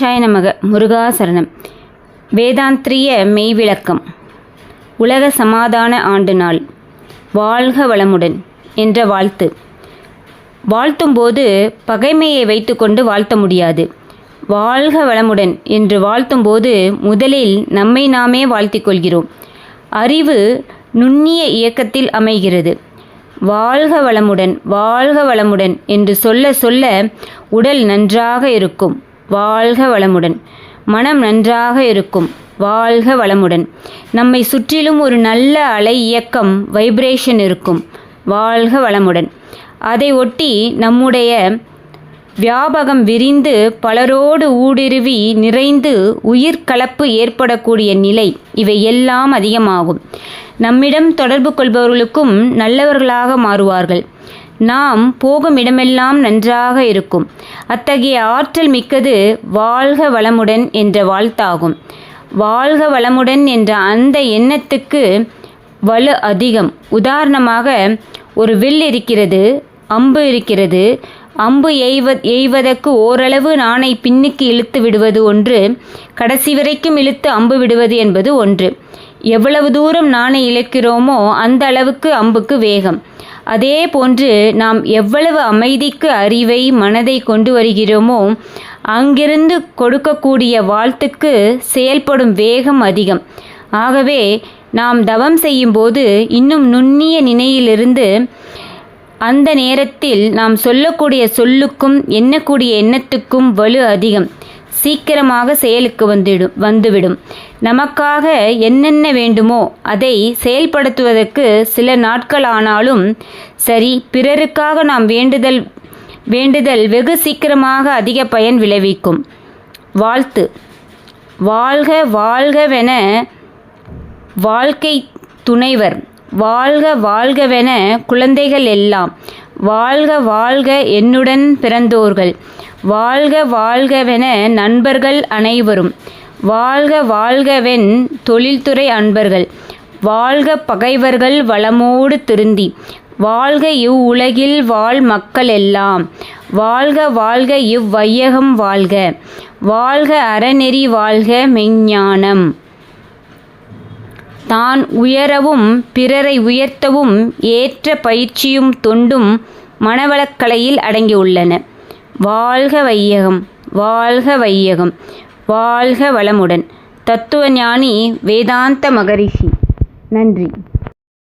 சாய நமக முருகாசரணம். வேதாந்திரிய மெய்விளக்கம். உலக சமாதான ஆண்டு நாள் வாழ்க வளமுடன் என்ற வாழ்த்து. வாழ்த்தும்போது பகைமையை வைத்துக்கொண்டு வாழ்த்த முடியாது. வாழ்க வளமுடன் என்று வாழ்த்தும்போது முதலில் நம்மை நாமே வாழ்த்திக் கொள்கிறோம். அறிவு நுண்ணிய இயக்கத்தில் அமைகிறது. வாழ்க வளமுடன் வாழ்க வளமுடன் என்று சொல்ல சொல்ல உடல் நன்றாக இருக்கும். வாழ்க வளமுடன். மனம் நன்றாக இருக்கும். வாழ்க வளமுடன். நம்மை சுற்றிலும் ஒரு நல்ல அலை இயக்கம் வைப்ரேஷன் இருக்கும். வாழ்க வளமுடன். அதை ஒட்டி நம்முடைய வியாபகம் விரிந்து பலரோடு ஊடுருவி நிறைந்து உயிர் கலப்பு ஏற்படக்கூடிய நிலை இவை எல்லாம் அதிகமாகும். நம்மிடம் தொடர்பு கொள்பவர்களுக்கும் நல்லவர்களாக மாறுவார்கள். நாம் போகும் இடமெல்லாம் நன்றாக இருக்கும். அத்தகைய ஆற்றல் மிக்கது வாழ்க வளமுடன் என்ற வாழ்த்தாகும். வாழ்க வளமுடன் என்ற அந்த எண்ணத்துக்கு வலு அதிகம். உதாரணமாக ஒரு வில் இருக்கிறது அம்பு இருக்கிறது அம்பு எய்வ எய்வதற்கு ஓரளவு நாணை பின்னுக்கு இழுத்து விடுவது ஒன்று கடைசி வரைக்கும் இழுத்து அம்பு விடுவது என்பது ஒன்று. எவ்வளவு தூரம் நாணை இழக்கிறோமோ அந்த அளவுக்கு அம்புக்கு வேகம். அதே போன்று நாம் எவ்வளவு அமைதிக்கு அறிவை மனதை கொண்டு வருகிறோமோ அங்கிருந்து கொடுக்கக்கூடிய வாழ்த்துக்கு செயல்படும் வேகம் அதிகம். ஆகவே நாம் தவம் செய்யும்போது இன்னும் நுண்ணிய நினையிலிருந்து அந்த நேரத்தில் நாம் சொல்லக்கூடிய சொல்லுக்கும் எண்ணக்கூடிய எண்ணத்துக்கும் வலு அதிகம். சீக்கிரமாக செயலுக்கு வந்துவிடும் வந்துவிடும். நமக்காக என்னென்ன வேண்டுமோ அதை செயல்படுத்துவதற்கு சில நாட்கள் ஆனாலும் சரி பிறருக்காக நாம் வேண்டுதல் வேண்டுதல் வெகு சீக்கிரமாக அதிக பயன் விளைவிக்கும். வாழ்த்து. வாழ்க வாழ்கவென வாழ்க்கை துணைவர் வாழ்க வாழ்கவென குழந்தைகள் எல்லாம் வாழ்க வாழ்க என்னுடன் பிறந்தோர்கள். வாழ்க வாழ்கவென நண்பர்கள் அனைவரும் வாழ்க வாழ்கவென் தொழில்துறை அன்பர்கள். வாழ்க பகைவர்கள் வளமோடு திருந்தி வாழ்க இவ் உலகில் வாழ் மக்கள் எல்லாம். வாழ்க வாழ்க இவ்வையகம் வாழ்க வாழ்க அறநெறி வாழ்க மெஞ்ஞானம். தான் உயரவும் பிறரை உயர்த்தவும் ஏற்ற பயிற்சியும் தொண்டும் மனவளக்கலையில் அடங்கியுள்ளன. வாழ்க வையகம் வாழ்க வையகம் வாழ்க வளமுடன். தத்துவஞானி வேதாந்த மகரிஷி. நன்றி.